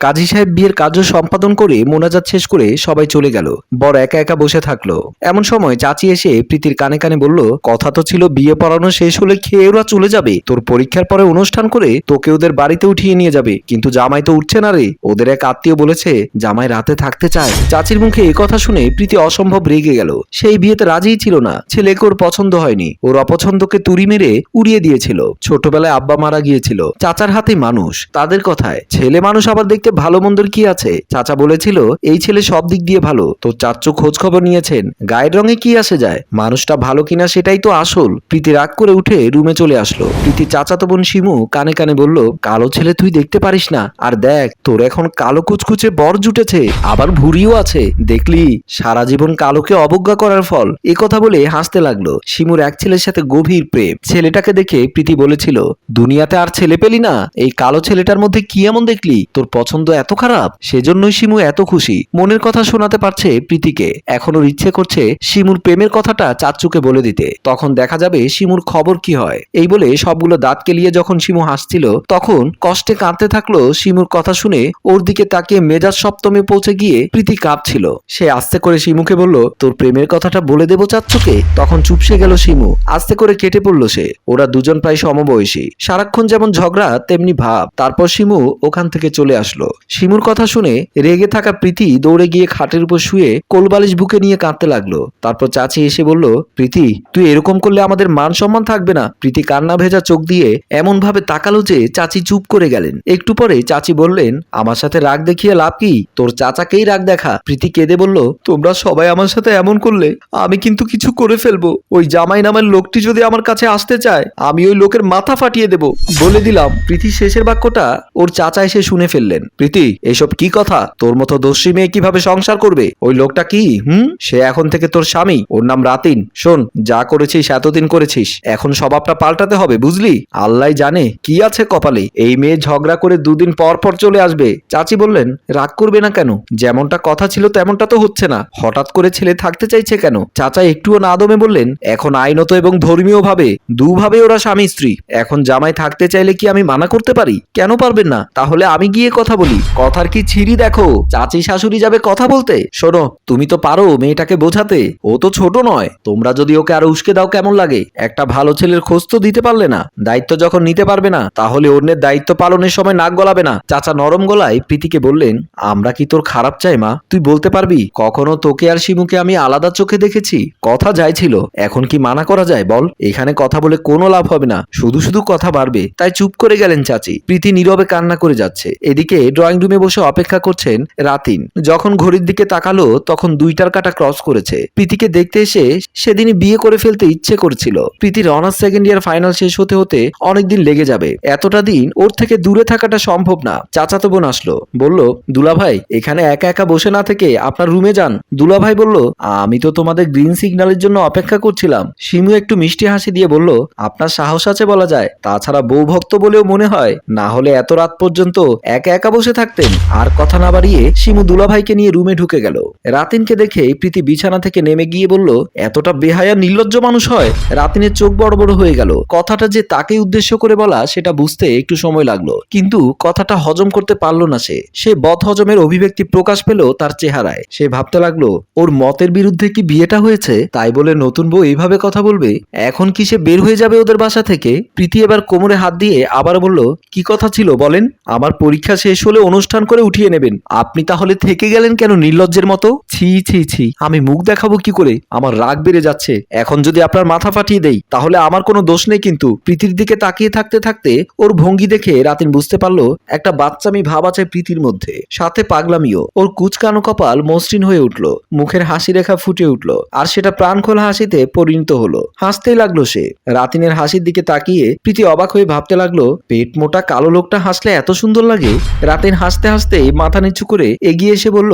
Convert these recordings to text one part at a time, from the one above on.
কাজী সাহেব বিয়ের কার্য সম্পাদন করে মোনাজাত শেষ করে সবাই চলে গেল। বর একা একা বসে থাকল। এমন সময় চাচি এসে প্রীতির কানে কানে বলল, কথা তো ছিল, বিয়ে পড়ানো শেষ হলে খেয়ে ওরা চলে যাবে। তোর পরীক্ষার পরে অনুষ্ঠান করে তোকে ওদের বাড়িতে উঠিয়ে নিয়ে যাবে। কিন্তু জামাই তো উঠছে না রে। ওদের এক আত্মীয় বলেছে, জামাই রাতে থাকতে চায়। চাচির মুখে এ কথা শুনে প্রীতি অসম্ভব রেগে গেল। সেই বিয়েতে রাজিই ছিল না। ছেলেকে ওর পছন্দ হয়নি। ওর অপছন্দকে তুড়ি মেরে উড়িয়ে দিয়েছিল। ছোটবেলায় আব্বা মারা গিয়েছিল। চাচার হাতে মানুষ। তাদের কথায়, ছেলে মানুষ আবার দেখতে ভালো মন্দর কি আছে? চাচা বলেছিল, এই ছেলে সব দিক দিয়ে ভালো। তোর চাচ্চু খোঁজ খবর নিয়েছেন, গায়ের রঙে কি আসে যায়? মানুষটা ভালো কিনা সেটাই তো আসল। প্রীতি রাগ করে উঠে রুমে চলে আসলো। প্রীতি চাচাতো বোন শিমু কানে কানে বলল, কালো ছেলে তুই দেখতে পারিস না। আর দেখ, তোর এখন কালো কুচকুচে বর জুটেছে, আবার ভুরিও আছে। দেখলি, সারা জীবন কালোকে অবজ্ঞা করার ফল। এ কথা বলে হাসতে লাগল। শিমুর এক ছেলের সাথে গভীর প্রেম। ছেলেটাকে দেখে প্রীতি বলেছিল, দুনিয়াতে আর ছেলে পেলি না? এই কালো ছেলেটার মধ্যে কি এমন দেখলি? তোর পছন্দ এত খারাপ, সেজন্যই শিমু এত খুশি। মনের কথা শোনাতে পারছে প্রীতিকে। এখন ওর ইচ্ছে করছে শিমুর প্রেমের কথাটা চাচ্চুকে বলে দিতে। তখন দেখা যাবে শিমুর খবর কি হয়। এই বলে সবগুলো দাঁত কেলিয়ে যখন শিমু হাসছিল, তখন কষ্টে কাঁদতে থাকল শিমুর কথা শুনে ওর দিকে তাকিয়ে মেজাজ সপ্তমে পৌঁছে গিয়ে প্রীতি কাঁপছিল। সে আস্তে করে শিমুকে বলল, তোর প্রেমের কথাটা বলে দেবো চাচ্চুকে? তখন চুপসে গেল শিমু। আস্তে করে কেটে পড়ল সে। ওরা দুজন প্রায় সমবয়সী। সারাক্ষণ যেমন ঝগড়া, তেমনি ভাব। তারপর শিমু ওখান থেকে চলে আসলো। শিমুর কথা শুনে রেগে থাকা প্রীতি দৌড়ে গিয়ে খাটের উপর শুয়ে কোলবালিশ বুকে নিয়ে কাঁদতে লাগল। তারপর চাচি এসে বলল, প্রীতি, তুই এরকম করলে আমাদের মান সম্মান থাকবে না। প্রীতি কান্না ভেজা চোখ দিয়ে এমন ভাবে তাকালো যে চাচি চুপ করে গেলেন। একটু পরে চাচি বললেন, আমার সাথে রাগ দেখিয়ে লাভ কি? তোর চাচাকেই রাগ দেখা। প্রীতি কেঁদে বলল, তোমরা সবাই আমার সাথে এমন করলে, আমি কিন্তু কিছু করে ফেলব। ওই জামাই নামের লোকটি যদি আমার কাছে আসতে চায়, আমি ওই লোকের মাথা ফাটিয়ে দেব। বলে দিলাম। প্রীতি শেষের বাক্যটা ওর চাচা এসে শুনে ফেললেন। প্রীতি, এসব কি কথা? তোর মতো দোষী মেয়ে কীভাবে সংসার করবে? ওই লোকটা কি? হুম? সে এখন থেকে তোর স্বামী। ওর নাম রাতিন। শোন, যা করেছিস, এতদিন করেছিস। এখন স্বভাবটা পাল্টাতে হবে, বুঝলি? আল্লাহ জানে কি আছে কপালে। এই মেয়ে ঝগড়া করে দুদিন পর পর চলে আসবে। চাচি বললেন, রাগ করবে না কেন? যেমনটা কথা ছিল তেমনটা তো হচ্ছে না। হঠাৎ করে ছেলে থাকতে চাইছে কেন? চাচা একটুও না দমে বললেন, এখন আইনত এবং ধর্মীয় ভাবে দুভাবে ওরা স্বামী স্ত্রী। এখন জামাই থাকতে চাইলে কি আমি মানা করতে পারি? কেন পারবেন না? তাহলে আমি গিয়ে কথা বলি। কথার কি ছিরি দেখো? চাচি শাশুড়ি যাবে কথা বলতে? শোনো, তুমি তো পারো মেয়েটাকে বোঝাতে। ও তো ছোট নয়। তোমরা যদি ওকে আরও উস্কে দাও কেমন লাগে? একটা ভালো ছেলের খোঁজ তো দিতে পারলে না। দায়িত্ব যখন নিতে পারবে না, তাহলে অন্যের দায়িত্ব পালনের সময় নাক গলাবে না। চাচা নরম গলায় প্রীতিকে বললেন, আমরা কি তোর খারাপ চাই, মা? তুই বলতে পারবি, কখনো তোকে আর শিমুকে আমি আলাদা চোখে দেখেছি? কথা যাই ছিল, এখন কি মানা করা যায় বল? এখানে কথা বলে কোনো লাভ হবে না। শুধু শুধু কথা বাড়বে। তাই চুপ করে গেলেন চাচি। প্রীতি নীরবে কান্না করে যাচ্ছে। এদিকে ড্রয়িং রুমে বসে অপেক্ষা করছেন রাতিন। যখন ঘড়ির দিকে তাকালো, তখন দুইটার কাটা ক্রস করেছে। প্রীতিকে দেখতে এসে সেদিনই বিয়ে করে ফেলতে ইচ্ছে করছিল। প্রীতির অনার্স সেকেন্ড ইয়ার ফাইনাল শেষ হতে হতে অনেকদিন লেগে যাবে। এতটা দিন ওর থেকে দূরে থাকাটা সম্ভব না। চাচাতো বোন আসলো। বলল, দুলাভাই, এখানে একা একা বসে না থেকে আপনার রুমে যান। দুলাভাই বলল, আমি তো তোমাদের গ্রিন সিগন্যালের জন্য অপেক্ষা করছিলাম। শিমু একটু মিষ্টি হাসি দিয়ে বলল, আপনার সাহস আছে বলা যায়। তাছাড়া বউ ভক্ত বলেও মনে হয়, না হলে এত রাত পর্যন্ত একা একা বসে থাকতেন। আর কথা না বাড়িয়ে শিমু দুলাভাইকে নিয়ে রুমে ঢুকে গেল। রাতিনকে দেখে প্রীতি বিছানা থেকে নেমে গিয়ে বলল, এতটা বেহায়া নির্লজ্জ মানুষ হয়? রাতিনের চোখ বড় বড় হয়ে গেল। কথাটা যে তাকে উদ্দেশ্য করে বলা, সেটা বুঝতে একটু সময় লাগল। কিন্তু কথাটা হজম করতে পারল না সে। সে বদ হজমের অভিব্যক্তি প্রকাশ পেল তার চেহারায়। সে ভাবতে লাগল, ওর মতের বিরুদ্ধে কি বিয়েটা হয়েছে? তাই বলে নতুন বউ এইভাবে কথা বলবে? এখন কি সে বের হয়ে যাবে ওদের বাসা থেকে? প্রীতি এবার কোমরে হাত দিয়ে আবার বলল, কি কথা ছিল বলেন? আমার পরীক্ষা শেষ হলে অনুষ্ঠান করে উঠিয়ে নেবেন। আপনি তাহলে থেকে গেলেন কেন নির্লজ্জের মতো? ছি ছি ছি। আমি মুখ দেখাবো কি করে? আমার রাগ বেড়ে যাচ্ছে। এখন যদি আপনার মাথা ফাটিয়ে দেই, তাহলে আমার কোনো দোষ নেই কিন্তু। প্রীতির দিকে তাকিয়ে থাকতে থাকতে ওর ভঙ্গি দেখে রাতিন বুঝতে পারল, একটা বাচ্চামি ভাব আছে প্রীতির মধ্যে। সাথে পাগলামিও। ওর কুচকানো কপাল মসৃণ হয়ে উঠল। মুখের হাসি রেখা ফুটে উঠল। আর সেটা প্রাণ খোলা হাসিতে পরিণত হলো। হাসতেই লাগল সে। রাতিনের হাসির দিকে তাকিয়ে প্রীতি অবাক হয়ে ভাবতে লাগল, পেট মোটা কালো লোকটা হাসলে এত সুন্দর লাগে? রাতিন হাসতে হাসতে মাথা নিচু করে এগিয়ে এসে বলল,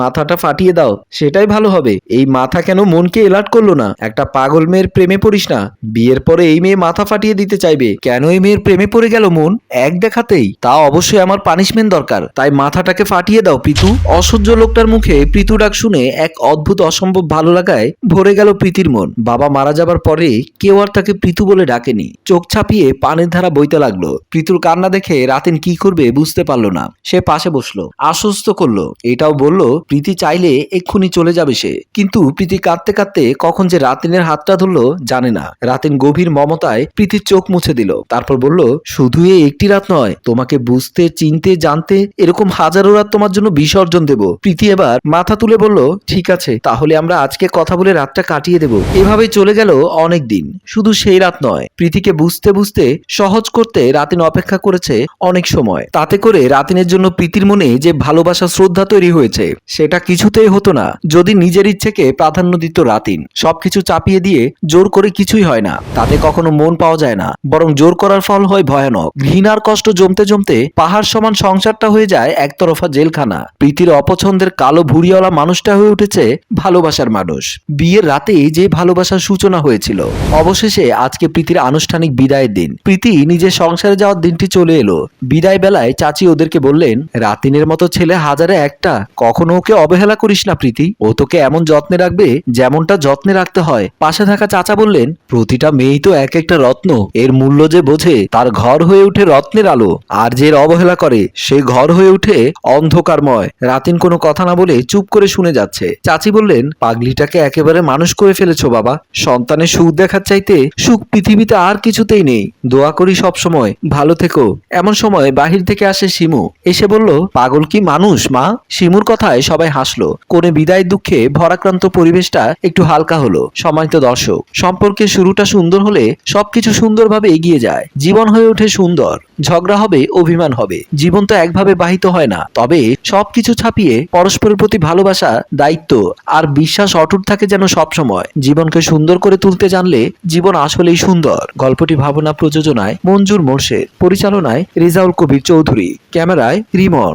মাথাটা ফাটিয়ে দাও, সেটাই ভালো হবে। এই মাথা কেন মনকে এলার্ট করল না? একটা পাগল মেয়ের প্রেমে পড়িস না। বিয়ের পরে এই মেয়ে মাথা ফাটিয়ে দিতে চাইবে। কেন এই মেয়ের প্রেমে পড়ে গেল মন? এক দেখাতেই। তা অবশ্যই আমার পানিশমেন্ট দরকার। তাই মাথাটাকে ফাটিয়ে দাও, প্রীতু। অসহ্য লোকটার মুখে প্রীতু ডাক শুনে এক অদ্ভুত অসম্ভব ভালো লাগায় ভরে গেল প্রীতির মন। বাবা মারা যাবার পরে কেউ আর তাকে প্রীতু বলে ডাকেনি। চোখ ছাপিয়ে পানির ধারা বইতে লাগল। প্রীতুর কান্না দেখে রাতেন কি করবে বুঝতে পারল না। না। সে পাশে বসল, আশ্বস্ত করল। এটাও বলল, প্রীতি চাইলে এক্ষুনি চলে যাবে সে। কিন্তু প্রীতি কাঁদতে কাঁদতে কখন যে রাতিনের হাতটা ধরলো, জানে না। রাতিন গভীর মমতায় প্রীতির চোখ মুছে দিল। তারপর বলল, শুধু এই একটি রাত নয়, তোমাকে বুঝতে, চিনতে, জানতে এরকম হাজারো রাত তোমার জন্য বিসর্জন দেব। প্রীতি এবার মাথা তুলে বলল, ঠিক আছে, তাহলে আমরা আজকে কথা বলে রাতটা কাটিয়ে দেব। এভাবে চলে গেল অনেক দিন। শুধু সেই রাত নয়, প্রীতিকে বুঝতে বুঝতে সহজ করতে রাতিন অপেক্ষা করেছে অনেক সময়। তাতে করে রাতিনের জন্য প্রীতির মনে যে ভালোবাসা, শ্রদ্ধা তৈরি হয়েছে, সেটা কিছুতেই হতো না। যদি নিজের ইচ্ছেকে প্রাধান্য দিত রাতিন, সবকিছু চাপিয়ে দিয়ে জোর করে কিছুই হয় না। তাতে কখনো মন পাওয়া যায় না। বরং জোর করার ফল হয় ভয়ানক। ঘৃণার কষ্ট জমতে জমতে পাহাড় সমান সংসারটা হয়ে যায় একতরফা জেলখানা। প্রীতির অপছন্দের কালো ভুড়িওয়ালা মানুষটা হয়ে উঠেছে ভালোবাসার মানুষ। বিয়ের রাতে যে ভালোবাসার সূচনা হয়েছিল, অবশেষে আজকে প্রীতির আনুষ্ঠানিক বিদায়ের দিন। প্রীতি নিজের সংসারে যাওয়ার দিনটি চলে এলো। বিদায় বেলায় চাচি ওদেরকে বললেন, রাতিনের মতো ছেলে হাজারে একটা। কখনো ওকে অবহেলা করিস না, প্রীতি। ও তোকে এমন যত্নে রাখবে, যেমনটা যত্নে রাখতে হয়। পাশে থাকা চাচা বললেন, প্রতিটা মেয়েই তো এক একটা রত্ন। এর মূল্য যে বোঝে, তার ঘর হয়ে উঠে রত্নের আলো। আর যে অবহেলা করে, সে ঘর হয়ে উঠে অন্ধকারময়। রাতিন কোনো কথা না বলে চুপ করে শুনে যাচ্ছে। চাচি বললেন, পাগলিটাকে একেবারে মানুষ করে ফেলেছো বাবা। সন্তানের সুখ দেখার চাইতে সুখ পৃথিবীতে আর কিছুতেই নেই। দোয়া করি সব সময় ভালো থেকো। এমন সময় বাহির থেকে আসে শিমু। এসে বলল, পাগল কি মানুষ, মা? শিমুর কথায় সবাই হাসলো। কোনে বিদায় দুঃখে ভরাক্রান্ত পরিবেশটা একটু হালকা হলো, সম্মানিত দর্শক। সম্পর্কের শুরুটা সুন্দর হলে সবকিছু সুন্দরভাবে এগিয়ে যায়। জীবন হয়ে ওঠে সুন্দর, ঝগড়া হবে, অভিমান হবে। জীবন তো একভাবে বাহিত হয় না। তবে সবকিছু ছাপিয়ে পরস্পরের প্রতি ভালোবাসা, দায়িত্ব আর বিশ্বাস অটুট থাকে যেন সবসময়। জীবনকে সুন্দর করে তুলতে জানলে জীবন আসলেই সুন্দর। গল্পটি ভাবনা প্রযোজনায় মঞ্জুর মোর্শেদ, পরিচালনায় রেজাউল কবির চৌধুরী। ক্যামেরায় রিমন।